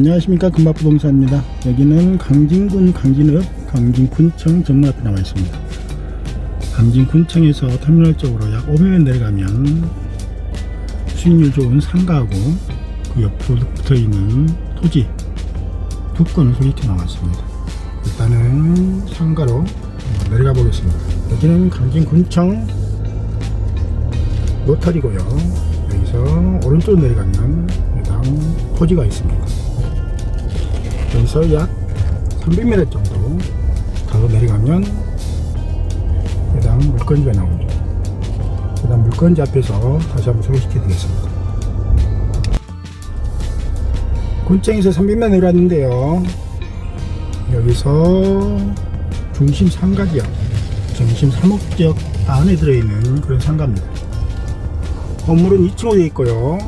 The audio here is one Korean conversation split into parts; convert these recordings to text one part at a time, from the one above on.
안녕하십니까. 금박부동산입니다. 여기는 강진군 강진읍 강진군청 정문 앞에 나와 있습니다. 강진군청에서 터미널 쪽으로 약 500m 내려가면 수익률 좋은 상가하고 그 옆으로 붙어있는 토지 두 건을 소개팅 나왔습니다. 일단은 상가로 내려가 보겠습니다. 여기는 강진군청 로터리고요. 여기서 오른쪽으로 내려가면 해당 토지가 있습니다 여기서 약 300m 정도 더 내려가면 해당 물건지가 나옵니다. 해당 물건지 앞에서 다시 한번 소개시켜 드리겠습니다. 군청에서 300m 내려왔는데요. 여기서 중심 상가지역, 중심 사목지역 안에 들어있는 그런 상가입니다. 건물은 2층으로 되어 있고요.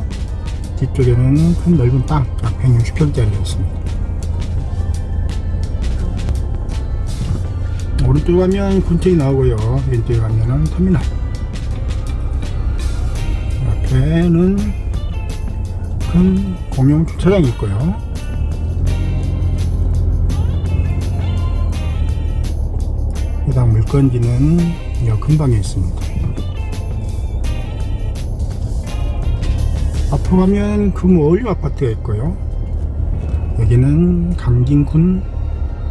뒤쪽에는 큰 넓은 땅, 약 160평짜리가 있습니다. 오른쪽 가면 군청이 나오고요. 왼쪽에 가면은 터미널. 앞에는 큰 공용 주차장이 있고요. 해당 물건지는 여 근방에 있습니다. 앞으로 가면 금월류 아파트가 있고요. 여기는 강진군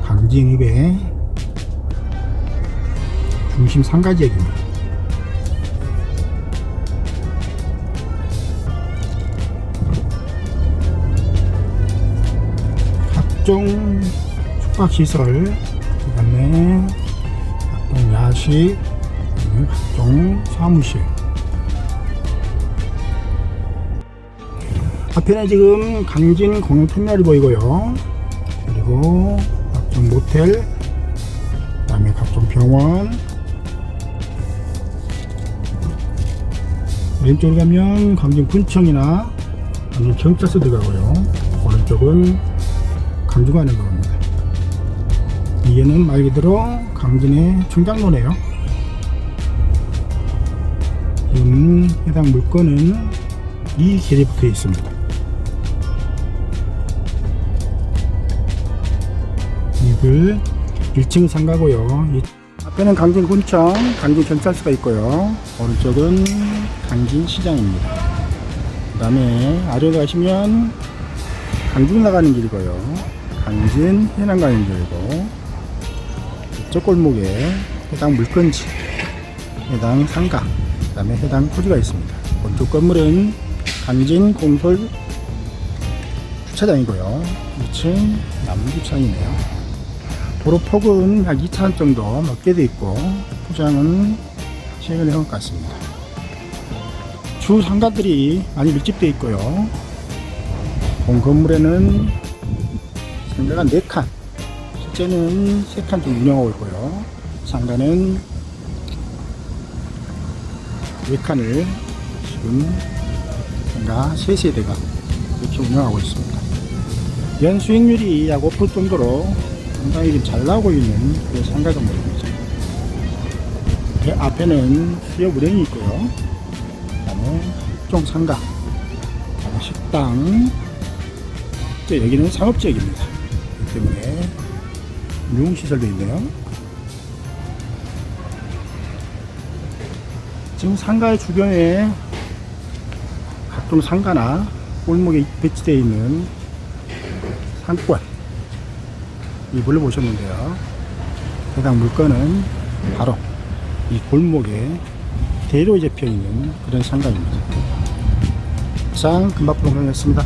강진읍의 중심 상가지역입니다. 각종 숙박시설, 그 다음에 각종 야식, 각종 사무실. 앞에는 지금 강진 공용 터미널이 보이고요. 그리고 각종 모텔, 그 다음에 각종 병원, 왼쪽으로 가면 강진군청이나 강진경찰서 들어가고요. 오른쪽은 강주가는 겁니다. 이게는 말 그대로 강진의 충장로네요. 지금 해당 물건은 이 길에 붙어 있습니다. 이들 1층 상가고요. 이 앞에는 강진군청, 강진경찰서가 있고요. 오른쪽은 강진시장입니다. 그 다음에 아래로 가시면 강진 나가는 길이고요. 강진 해남 가는 길이고 이쪽 골목에 해당 물건지, 해당 상가, 그 다음에 해당 토지가 있습니다. 오른쪽 건물은 강진 공설 주차장이고요. 2층 남주차장이네요. 도로 폭은 약 2차 정도 넘게 돼 있고 포장은 최근에 한것 같습니다. 주 상가들이 많이 밀집되어 있고요. 본 건물에는 상가가 4칸, 실제는 3칸 정도 운영하고 있고요. 상가는 4칸을 지금 상가 3세대가 이렇게 운영하고 있습니다. 연 수익률이 약 5% 정도로 상당히 잘 나오고 있는 그 상가 건물입니다. 그 앞에는 수협 은행이 있고요. 그다음에 종 상가, 식당, 또 여기는 상업지역입니다. 때문에 유흥시설도 있네요. 지금 상가의 주변에 각종 상가나 골목에 배치되어 있는 상권 이물을 보셨는데요. 해당 물건은 바로 이 골목에 대로 잡혀 있는 그런 상가입니다. 이상 금박부동산이었습니다.